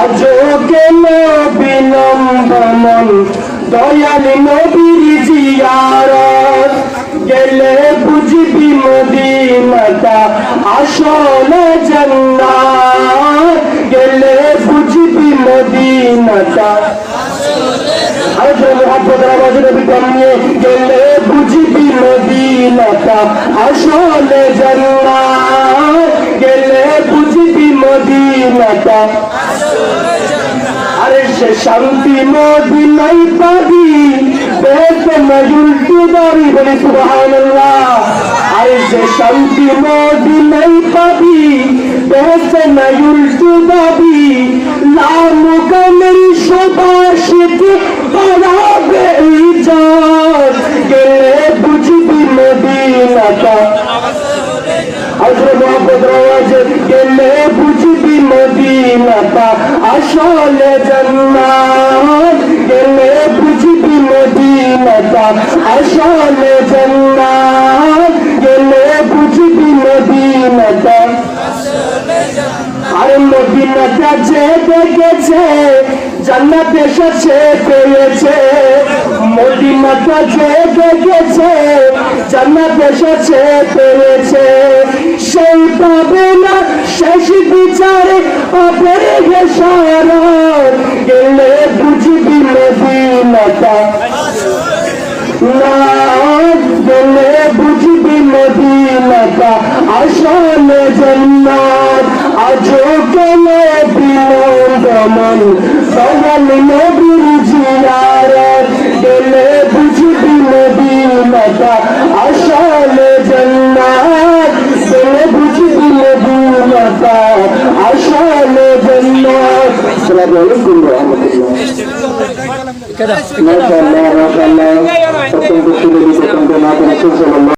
আজও কেন বিলম্বন দয়াল নবীর জিয়ারত, গেলে বুঝবি মদিনাটা আসলে জান্নাত। গেলে বুঝবি মদিনাটা আর জোরে মোহাম্মদ আওয়াজে নবী নিয়ে গেলে বুঝবি মদিনাটা আসলে জান্নাত। গেলে বুঝবি মদিনাটা আরে সে শান্তি মদিনাই পাবি। বেতে মজুলটি দাবি বলি সুবহানাল্লাহ। আরে সে শান্তি মদিনাই পাবি। বেতে মজুলটি দাবি লাল কামের সবার বাড়াবে আজরে মোহাম্মদ রাওয়াজে গেলে বুঝবি মদিনাটা। আসলে জান্নাত। গেলে বুঝবি মদিনাটা। আসলে জান্নাত। গেলে বুঝবি মদিনাটা। আর যে দেখেছে জান্নাত এসেছে পেয়েছে। মদিনাটা যে দেখেছে জান্নাত এসেছে পেয়েছে সেই পাবে না শেষ বিচারে অপরে সারত গেলে বুঝবি মদিনাটা। না গেলে বুঝবি মদিনাটা। আসলে জন্নাত, আজও কেন বিলম্বন সবাল নবীর আসল জন্নাত দিলে বুঝি দিলে দুলতা আসল জন্নাত আসসালামু আলাইকুম রাহমাতুল্লাহ মাশাআল্লাহ মাশাআল্লাহ প্রত্যন্ত সুন্দরী প্রত্যন্ত নাথ রাসূল সাল্লাল্লাহু